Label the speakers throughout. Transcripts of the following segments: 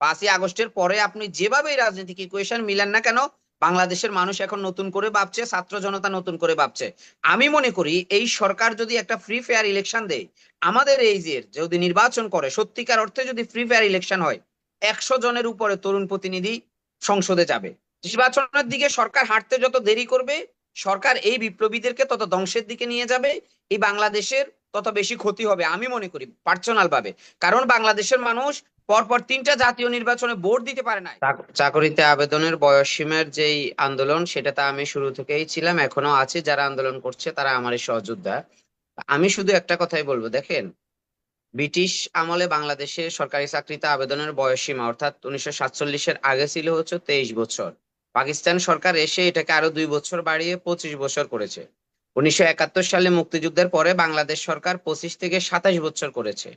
Speaker 1: পাঁচই আগস্টের পরে আপনি যেভাবে রাজনৈতিক ইকুয়েশন মিলান না কেন, বাংলাদেশের মানুষ এখন নতুন করে ভাবছে, ছাত্র জনতা নতুন করে ভাবছে। আমি মনে করি এই সরকার যদি একটা ফ্রি ফেয়ার ইলেকশন দেয়, আমাদের এই যে যদি নির্বাচন করে, সত্যিকার অর্থে যদি ফ্রি ফেয়ার ইলেকশন হয়, একশো জনের উপরে তরুণ প্রতিনিধি সংসদে যাবে। নির্বাচনের দিকে সরকার হাঁটতে যত দেরি করবে, সরকার এই বিপ্লবীদেরকে তত ধ্বংসের দিকে নিয়ে যাবে, এই বাংলাদেশের তত বেশি ক্ষতি হবে, আমি মনে করি পার্সোনাল ভাবে। কারণ বাংলাদেশের মানুষ পরপর তিনটা জাতীয় নির্বাচনে ভোট দিতে পারে না চাকরিতে আবেদনের বয়স সীমার যেই আন্দোলন সেটাতে আমি শুরু থেকেই ছিলাম, এখনও আছে, যারা আন্দোলন করছে তারা আমারই সহযোদ্ধা। আমি শুধু একটা কথাই বলব, দেখেন, ব্রিটিশ আমলে বাংলাদেশে সরকারি চাকরিতে আবেদনের বয়স সীমা, অর্থাৎ উনিশশো সাতচল্লিশের আগে ছিল হচ্ছে তেইশ বছর। পাকিস্তান সরকার এসে এটাকে আরও দুই বছর বাড়িয়ে পঁচিশ বছর করেছে। উনিশশো একাত্তর সালে মুক্তিযুদ্ধের পরে বাংলাদেশ সরকার পঁচিশ থেকে সাতাশ বছর করেছে।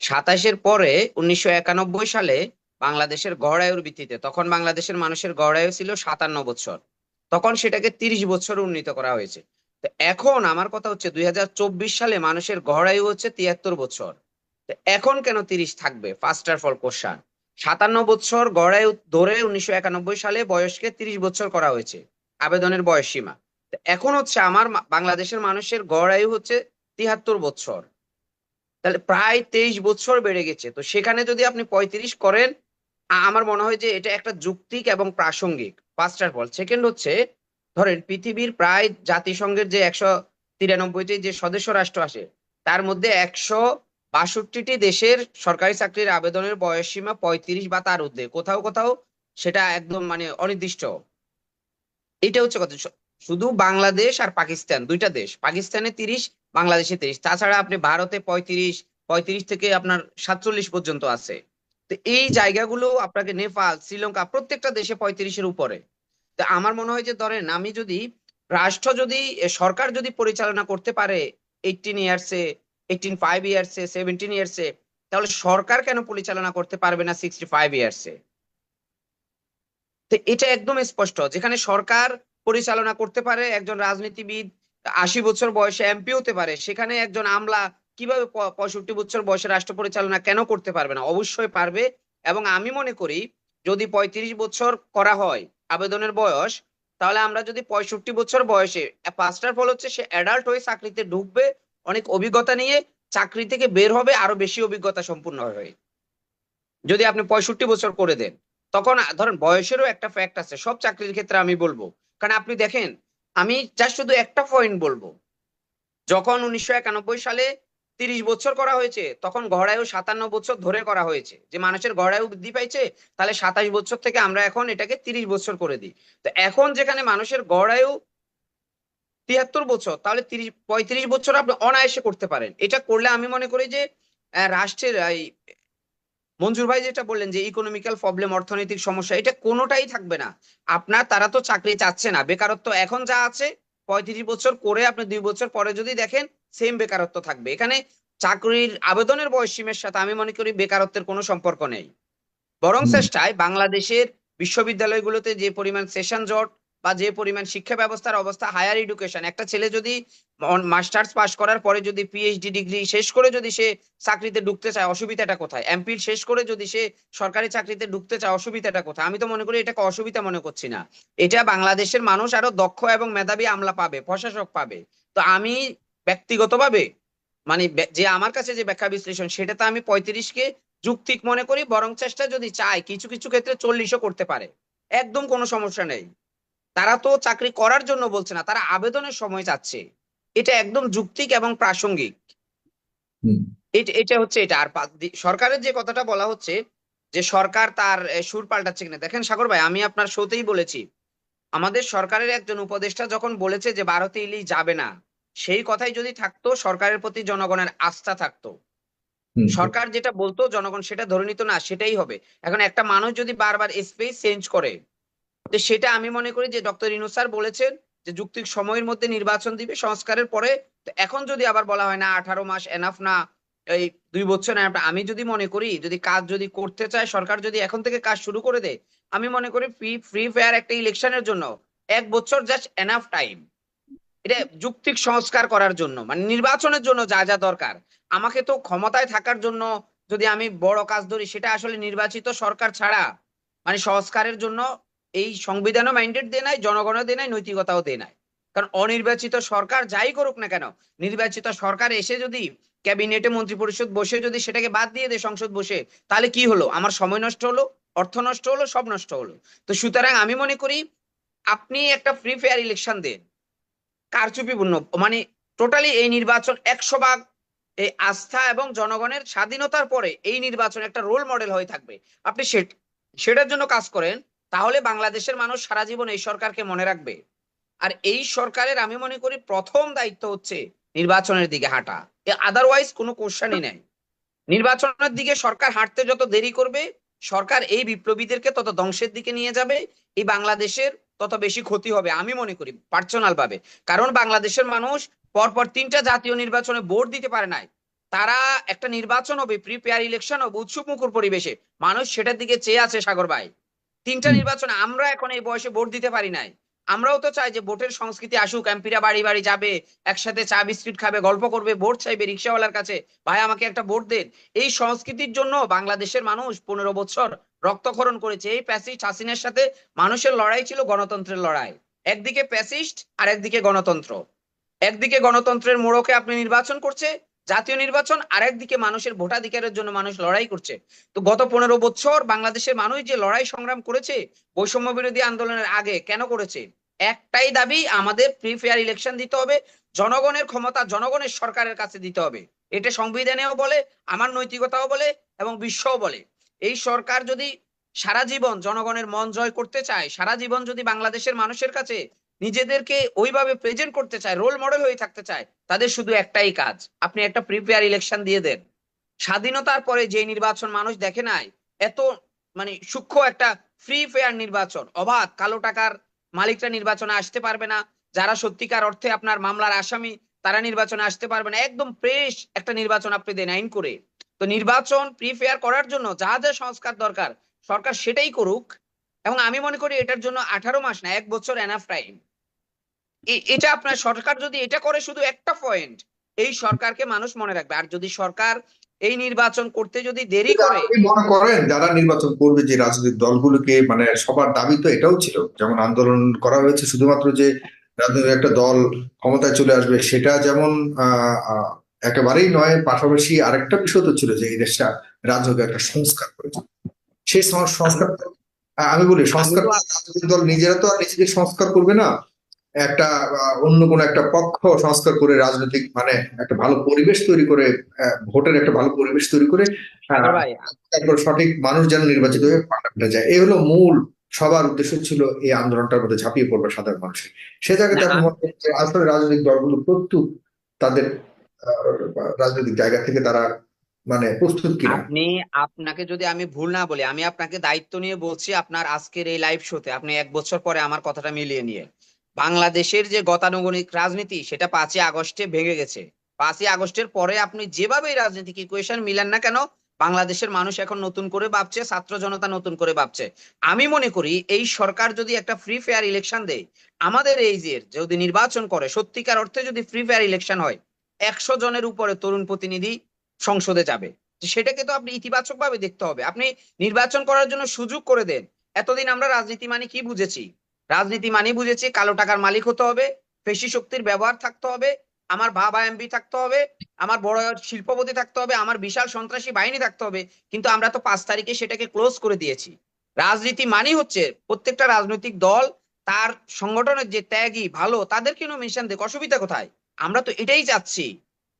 Speaker 1: সাতাশের পরে উনিশশো একানব্বই সালে বাংলাদেশের গড় আয়ুর ভিত্তিতে, তখন বাংলাদেশের মানুষের গড় আয়ু ছিল সাতান্ন বছর তখন সেটাকে তিরিশ বছর উন্নীত করা হয়েছে। তো এখন আমার কথা হচ্ছে দুই হাজার চব্বিশ সালে মানুষের গড় আয়ু হচ্ছে তিয়াত্তর বছর তো এখন কেন তিরিশ থাকবে? ফার্স্টার ফল কোশ্চান সাতান্ন বছর গড় আয়ু ধরে উনিশশো একানব্বই সালে বয়সকে তিরিশ বছর করা হয়েছে, আবেদনের বয়স সীমা এখন হচ্ছে আমার বাংলাদেশের মানুষের গড় আয়ু হচ্ছে তিয়াত্তর বছর তাহলে প্রায় তেইশ বছর বেড়ে গেছে। তো সেখানে যদি আপনি পঁয়ত্রিশ করেন আমার মনে হয় যে এটা একটা যুক্তিক এবং প্রাসঙ্গিক। ফার্স্ট অফ অল সেকেন্ড হচ্ছে, ধরেন পৃথিবীর প্রায় জাতিসংঘের যে একশো তিরানব্বইটি যে সদস্য রাষ্ট্র আসে তার মধ্যে একশো বাষট্টিটি দেশের সরকারি চাকরির আবেদনের বয়স সীমা পঁয়ত্রিশ বা তার ঊর্ধ্বে। কোথাও কোথাও সেটা একদম মানে অনির্দিষ্ট। এটা হচ্ছে কথা। শুধু বাংলাদেশ আর পাকিস্তান, দুইটা দেশ। পাকিস্তানে তিরিশ বাংলাদেশে তিরিশ তাছাড়া আপনি ভারতে পঁয়ত্রিশ পঁয়ত্রিশ থেকে আপনার সাতচল্লিশ পর্যন্ত আছে। তো এই জায়গাগুলো আপনাকে নেপাল, শ্রীলঙ্কা প্রত্যেকটা দেশে পঁয়ত্রিশের উপরে। তো আমার মনে হয় যে, ধরেন আমি যদি রাষ্ট্র যদি সরকার যদি পরিচালনা করতে পারে এইটিন ইয়ার্সে এইটিন ফাইভ ইয়ার্সে সেভেন্টিন ইয়ার্সে তাহলে সরকার কেন পরিচালনা করতে পারবে না সিক্সটি ফাইভ ইয়ার্সে তো এটা একদম স্পষ্ট। যেখানে সরকার পরিচালনা করতে পারে একজন রাজনীতিবিদ আশি বছর বয়সে এমপি হতে পারে, সেখানে একজন আমলা কীভাবে পঁয়ষট্টি বছর বয়সে রাষ্ট্র পরিচালনা কেন করতে পারবে না? অবশ্যই পারবে এবং আমি মনে করি যদি পঁয়ত্রিশ বছর করা হয় আবেদনের বয়স, তাহলে আমরা যদি পঁয়ষট্টি বছর বয়সে পাঁচটার ফল হচ্ছে সে অ্যাডাল্ট হয়ে চাকরিতে ঢুকবে, অনেক অভিজ্ঞতা নিয়ে চাকরি থেকে বের হবে, আরও বেশি অভিজ্ঞতা সম্পূর্ণ হয়ে যদি আপনি পঁয়ষট্টি বছর করে দেন, তখন ধরেন বয়সেরও একটা ফ্যাক্ট আছে, সব চাকরির ক্ষেত্রে আমি বলব। কারণ আপনি দেখেন আমি জাস্ট শুধু একটা পয়েন্ট বলব। যখন উনিশশো একানব্বই সালে তিরিশ বছর করা হয়েছে, তখন গড়ায়ু সাতান্ন বছর ধরে করা হয়েছে। যে মানুষের গড়ায়ু বৃদ্ধি পাইছে, তাহলে সাতাশ বছর থেকে আমরা এখন এটাকে তিরিশ বছর করে দিই। তো এখন যেখানে মানুষের গড়ায়ু তিয়াত্তর বছর, তাহলে তিরিশ, পঁয়ত্রিশ বছর আপনি অনায়াসে করতে পারেন। এটা করলে আমি মনে করি যে রাষ্ট্রের এই মঞ্জুর ভাই যেটা বললেন যে ইকোনমিক্যাল প্রবলেম অর্থনৈতিক সমস্যা এটা কোনোটাই থাকবে না। আপনার তারা তো চাকরি চাচ্ছে না। বেকারত্ব এখন যা আছে পঁয়ত্রিশ বছর করে আপনি দুই বছর পরে যদি দেখেন সেম বেকারত্ব থাকবে। এখানে চাকরির আবেদনের বয়স সীমের সাথে আমি মনে করি বেকারত্বের কোনো সম্পর্ক নেই। বরং। চেষ্টায় বাংলাদেশের বিশ্ববিদ্যালয়গুলোতে যে পরিমাণ সেশন জট বা যে পরিমাণ শিক্ষা ব্যবস্থার অবস্থা হায়ার এডুকেশন একটা ছেলে যদি মাস্টার্স পাশ করার পরে যদি পিএইচডি ডিগ্রি শেষ করে যদি সে চাকরিতে ঢুকতে চায়, অসুবিধাটা কোথায়? এমপিল শেষ করে যদি সে সরকারি চাকরিতে ঢুকতে চায়, অসুবিধাটা কোথায়? আমি তো মনে করি এটাকে অসুবিধা মনে করছি না। এটা বাংলাদেশের মানুষ আরও দক্ষ এবং মেধাবী আমলা পাবে, প্রশাসক পাবে। তো আমি ব্যক্তিগতভাবে মানে যে আমার কাছে যে ব্যাখ্যা বিশ্লেষণ সেটা তো আমি পঁয়ত্রিশকে যুক্তিক মনে করি, বরং চেষ্টা যদি চায় কিছু কিছু ক্ষেত্রে চল্লিশও করতে পারে। একদম কোনো সমস্যা নেই। তারা তো চাকরি করার জন্য বলছে না তারা আবেদনের সময় চাচ্ছে এটা একদম যুক্তিক এবং প্রাসঙ্গিক। এটা হচ্ছে এটা। আর সরকারের যে কথাটা বলা হচ্ছে যে সরকার তার সুর পাল্টাচ্ছে কিনা। দেখেন সাগর ভাই আমি আপনার শোতেই বলেছি আমাদের সরকারের একজন উপদেষ্টা যখন বলেছে যে ভারতে ইলিশ যাবে না সেই কথাই যদি থাকতো সরকারের প্রতি জনগণের আস্থা থাকতো। সরকার যেটা বলতো জনগণ সেটা ধরে নিত না সেটাই হবে। এখন একটা মানুষ যদি বারবার স্পেস চেঞ্জ করে তো সেটা আমি মনে করি যে ডক্টর ইনু স্যার বলেছেন যে যুক্তিক সময়ের মধ্যে নির্বাচন দিবে, সংস্কারের পরে এখন যদি আবার বলা হয় না আঠারো মাস এনাফ না, এই দুই বছর আমি যদি মনে করি যদি কাজ যদি করতে চায়, সরকার যদি এখন থেকে কাজ শুরু করে দেয়, আমি মনে করি ফ্রি ফ্রি ফেয়ার একটা ইলেকশনের জন্য এক বছর জাস্ট এনাফ টাইম এটা যুক্তিক সংস্কার করার জন্য মানে নির্বাচনের জন্য যা যা দরকার। আমাকে তো ক্ষমতায় থাকার জন্য যদি আমি বড় কাজ ধরি, সেটা আসলে নির্বাচিত সরকার ছাড়া মানে সংস্কারের জন্য এই সংবিধানও ম্যান্ডেট দেয় নাই, জনগণও দেয় নাই, নৈতিকতাও দেয় নাই। কারণ অনির্বাচিত সরকার যাই করুক না কেন, নির্বাচিত সরকার এসে যদি ক্যাবিনেটে মন্ত্রী পরিষদ বসে যদি সেটাকে বাদ দিয়ে দেয় সংসদ বসে, তাহলে কি হলো? আমার সময় নষ্ট হলো, অর্থ নষ্ট হলো, সব নষ্ট হলো। তো সুতরাং আমি মনে করি আপনি একটা ফ্রি ফেয়ার ইলেকশন দেন কারচুপিপূর্ণ মানে টোটালি এই নির্বাচন একশো ভাগ এই আস্থা এবং জনগণের স্বাধীনতার পরে এই নির্বাচন একটা রোল মডেল হয়ে থাকবে। আপনি সেটার জন্য কাজ করেন তাহলে বাংলাদেশের মানুষ সারা জীবন এই সরকারকে মনে রাখবে। আর এই সরকারের আমি মনে করি প্রথম দায়িত্ব হচ্ছে নির্বাচনের দিকে হাঁটা। আদারওয়াইজ কোনো কোশ্চানই নেই। নির্বাচনের দিকে সরকার হাঁটতে যত দেরি করবে, সরকার এই বিপ্লবীদেরকে তত ধ্বংসের দিকে নিয়ে যাবে, এই বাংলাদেশের তত বেশি ক্ষতি হবে, আমি মনে করি পার্সোনাল ভাবে কারণ বাংলাদেশের মানুষ পরপর তিনটা জাতীয় নির্বাচনে ভোট দিতে পারে নাই। তারা একটা নির্বাচন হবে প্রিপেয়ার ইলেকশন হবে, উৎসুক মুখর পরিবেশে। মানুষ সেটার দিকে চেয়ে আছে, সাগর ভাই। তিনটা। নির্বাচনে আমরা এখন এই বয়সে ভোট দিতে পারি নাই। আমরাও তো চাই যে ভোটের সংস্কৃতি আসুক এমপিরা বাড়ি বাড়ি যাবে একসাথে চা বিস্কিট খাবে গল্প করবে ভোট চাইবে রিক্সাওয়ালার কাছে ভাই আমাকে একটা ভোট দেন। এই সংস্কৃতির জন্য বাংলাদেশের মানুষ পনেরো বছর রক্তক্ষরণ করেছে। এই প্যাসিস্ট হাসিনের সাথে মানুষের লড়াই ছিল গণতন্ত্রের লড়াই। একদিকে প্যাসিস্ট আর একদিকে গণতন্ত্র। একদিকে গণতন্ত্রের মোড়কে আপনি নির্বাচন করছে জাতীয় নির্বাচন আর একদিকে মানুষের ভোটাধিকারের জন্য মানুষ লড়াই করছে। তো গত পনেরো বছর বাংলাদেশের মানুষ যে লড়াই সংগ্রাম করেছে, বৈষম্য বিরোধী আন্দোলনের আগে কেন করেছে? একটাই দাবি, আমাদের ফ্রি ফেয়ার ইলেকশন দিতে হবে, জনগণের ক্ষমতা জনগণের সরকারের কাছে দিতে হবে। এটা সংবিধানেও বলে, আমার নৈতিকতাও বলে এবং বিশ্বও বলে। এই সরকার যদি সারা জীবন জনগণের মন জয় করতে চায়, সারা জীবন যদি বাংলাদেশের মানুষের কাছে নিজেদেরকে ওইভাবে প্রেজেন্ট করতে চায় রোল মডেল হয়ে থাকতে চায়, তাদের শুধু একটাই কাজ। আপনি একটা প্রিপেয়ার ইলেকশন দিয়ে দেন। স্বাধীনতার পরে যে নির্বাচন মানুষ দেখে নাই, এত মানে সূক্ষ্ম একটা ফ্রি ফেয়ার নির্বাচন অবাধ কালো টাকার মালিকরা নির্বাচনে আসতে পারবে না, যারা সত্যিকার অর্থে আপনার মামলার আসামি, তারা নির্বাচনে আসতে পারবে না। একদম ফ্রেশ একটা নির্বাচন আপনি দেন আইন করে। তো নির্বাচন প্রি ফেয়ার করার জন্য যা যা সংস্কার দরকার, সরকার সেটাই করুক। এবং আমি মনে করি এটার জন্য আঠারো মাস না, এক বছর এনাফ টাইম এটা আপনার সরকার যদি এটা করে শুধু একটা পয়েন্ট এই সরকারকে মানুষ মনে রাখবে। আর যদি সরকার এই নির্বাচন করতে যদি দেরি করে
Speaker 2: মনে করেন যারা নির্বাচন করবে যে রাজনৈতিক দলগুলোকে মানে সবার দাবি তো এটাও ছিল। যেমন আন্দোলন করা হয়েছে শুধুমাত্র যে রাজনৈতিক একটা দল ক্ষমতায় চলে আসবে সেটা যেমন আহ একেবারেই নয় পাশাপাশি আরেকটা বিষয় তো ছিল যে এই দেশটা রাজনৈতিক একটা সংস্কার করেছে। সেই সংস্কার আমি বলি সংস্কার রাজনৈতিক দল নিজেরা তো আর নিজেদের সংস্কার করবে না। একটা অন্য কোনো একটা পক্ষ সংস্কার করে রাজনৈতিক মানে একটা ভালো পরিবেশ তৈরি করে ভোটের একটা ভালো পরিবেশ তৈরি করে তারপর সঠিক মানুষ যেন নির্বাচিত হয়ে পাল্টাপাল্টে যায়। এই হলো মূল সবার উদ্দেশ্য ছিল এই আন্দোলনটার মধ্যে ঝাঁপিয়ে পড়বে সাধারণ মানুষের। সে জায়গাতে
Speaker 1: না,
Speaker 2: আমি মনে করি যে আসলে রাজনৈতিক দলগুলো প্রস্তুত তাদের রাজনৈতিক জায়গা থেকে তারা মানে প্রস্তুত কিনা।
Speaker 1: আপনি আপনাকে যদি আমি ভুল না বলি আমি আপনাকে দায়িত্ব নিয়ে বলছি আপনার আজকের এই লাইভ শোতে আপনি এক বছর পরে আমার কথাটা মিলিয়ে নিয়ে। বাংলাদেশের যে গতানুগতিক রাজনীতি, সেটা পাঁচই আগস্টে ভেঙে গেছে। পাঁচই আগস্টের পরে আপনি যেভাবে রাজনৈতিক ইকুয়েশন মিলান না কেন, বাংলাদেশের মানুষ এখন নতুন করে ভাবছে, ছাত্র জনতা নতুন করে ভাবছে। আমি মনে করি, এই সরকার যদি একটা ফ্রি ফেয়ার ইলেকশন দেয়, আমাদের এই যে যদি নির্বাচন করে, সত্যিকার অর্থে যদি ফ্রি ফেয়ার ইলেকশন হয়, একশো জনের উপরে তরুণ প্রতিনিধি সংসদে যাবে। সেটাকে তো আপনি ইতিবাচক ভাবে দেখতে হবে। আপনি নির্বাচন করার জন্য সুযোগ করে দেন। এতদিন আমরা রাজনীতি মানে কি বুঝেছি? রাজনীতি মানে বুঝেছি, কালো টাকার মালিক হতে হবে, পেশি শক্তির ব্যবহার থাকতে হবে, আমার বাবা এমপি থাকতে হবে, আমার বড় শিল্পপতি থাকতে হবে, আমার বিশাল সন্ত্রাসী বাহিনী থাকতে হবে, কিন্তু আমরা তো পাঁচ তারিখে সেটাকে ক্লোজ করে দিয়েছি। রাজনীতি মানে হচ্ছে প্রত্যেকটা রাজনৈতিক দল, তার সংগঠনের যে ত্যাগী, ভালো তাদেরকে নমিনেশন দেখ, অসুবিধা কোথায়? আমরা তো এটাই চাচ্ছি।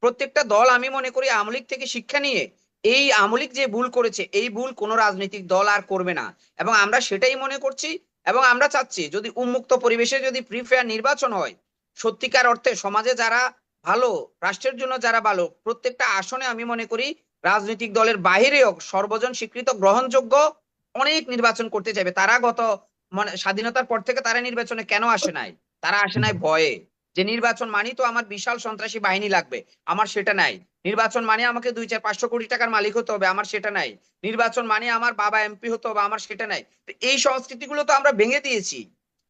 Speaker 1: প্রত্যেকটা দল, আমি মনে করি, আওয়ামী লীগ থেকে শিক্ষা নিয়ে, এই আওয়ামী লীগ যে ভুল করেছে, এই ভুল কোনো রাজনৈতিক দল আর করবে না। এবং আমরা সেটাই মনে করছি এবং আমরা চাচ্ছি যদি উন্মুক্ত পরিবেশে যদি ফ্রি ফেয়ার নির্বাচন হয়, সত্যিকার অর্থে সমাজে যারা ভালো, রাষ্ট্রের জন্য যারা ভালো, প্রত্যেকটা আসনে আমি মনে করি রাজনৈতিক দলের বাহিরেও সর্বজন স্বীকৃত গ্রহণযোগ্য অনেক নির্বাচন করতে চাইবে। তারা গত মানে স্বাধীনতার পর থেকে তারা নির্বাচনে কেন আসে নাই? তারা আসে নাই ভয়ে। যে নির্বাচন মানি তো আমার বিশাল সন্ত্রাসী বাহিনী লাগবে। আমার সেটা নাই। নির্বাচন মানে আমাকে দুই চার পাঁচশো কোটি টাকার মালিক হতে হবে আমার সেটা নাই। নির্বাচন মানে আমার বাবা এমপি হতে হবে আমার সেটা নাই। এই সংস্কৃতিগুলো তো আমরা ভেঙে দিয়েছি।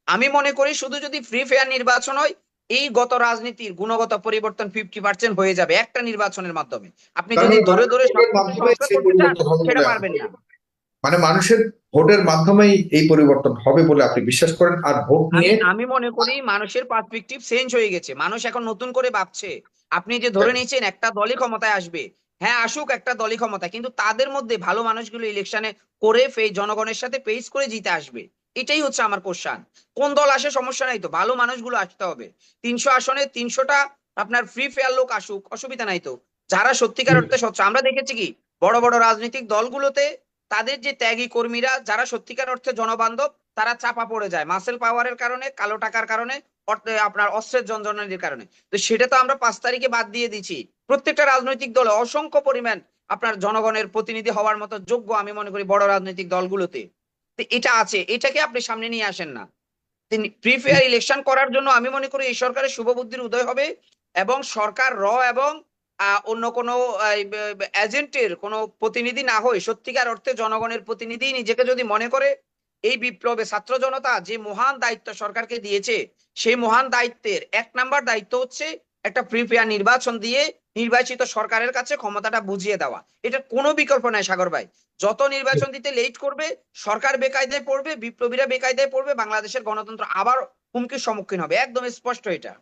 Speaker 1: আমি মনে করি শুধু যদি ফ্রি ফেয়ার নির্বাচন হয় এই গত রাজনীতির গুণগত পরিবর্তন ফিফটি পার্সেন্ট হয়ে যাবে একটা নির্বাচনের মাধ্যমে। আপনি যদি ধরে ধরে সেটা পারবেন না।
Speaker 2: মানে মানুষের ভোটের মাধ্যমেই এই পরিবর্তন হবে বলে আপনি বিশ্বাস করেন আর ভোট নিয়ে
Speaker 1: আমি মনে করি মানুষের পার্সপেক্টিভ চেঞ্জ হয়ে গেছে। মানুষ এখন নতুন করে ভাবছে। আপনি যে ধরে নিয়েছেন একটা দলই ক্ষমতায় আসবে। হ্যাঁ আসুক একটা দলই ক্ষমতায় কিন্তু তাদের মধ্যে ভালো মানুষগুলো ইলেকশনে করে ফে- জনগণের সাথে পেস করে জিতে আসবে। এটাই হচ্ছে আমার কোশ্চান কোন দল আসে সমস্যা নাই তো ভালো মানুষগুলো আসতে হবে। তিনশো আসনে তিনশোটা আপনার ফ্রি ফেয়ার লোক আসুক অসুবিধা নাই তো। যারা সত্যিকার। অর্থে স্বচ্ছ আমরা দেখেছি কি বড় বড় রাজনৈতিক দলগুলোতে তাদের যে ত্যাগী কর্মীরা, যারা সত্যিকার অর্থে জনবান্ধব, তারা চাপা পড়ে যায় মাসেল পাওয়ারের কারণে, কালো টাকার কারণে আপনার অস্ত্রের যন্ত্রণার কারণে। তো সেটা তো আমরা পাঁচ তারিখে বাদ দিয়ে দিচ্ছি। প্রত্যেকটা রাজনৈতিক দলে অসংখ্য পরিমাণ আপনার জনগণের প্রতিনিধি হওয়ার মতো যোগ্য আমি মনে করি বড় রাজনৈতিক দলগুলোতে। এটা আছে, এটাকে আপনি সামনে নিয়ে আসেন না। প্রি ফেয়ার ইলেকশন করার জন্য আমি মনে করি এই সরকারের শুভবুদ্ধির উদয় হবে এবং সরকার র এবং অন্য কোনো এজেন্টের কোনো প্রতিনিধি না হয়ে, সত্যিকার অর্থে জনগণের প্রতিনিধি নিজেকে যদি মনে করে, এই বিপ্লবে ছাত্র জনতা যে মহান দায়িত্ব সরকারকে দিয়েছে, সেই মহান দায়িত্বের এক নাম্বার দায়িত্ব হচ্ছে একটা প্রি ফেয়ার নির্বাচন দিয়ে নির্বাচিত সরকারের কাছে ক্ষমতাটা বুঝিয়ে দেওয়া। এটা কোনো বিকল্প নাই, সাগর ভাই। যত নির্বাচন দিতে লেট করবে, সরকার বেকায়দায় পড়বে, বিপ্লবীরা বেকায়দায় পড়বে, বাংলাদেশের গণতন্ত্র আবার হুমকির সম্মুখীন হবে। একদম স্পষ্ট এটা।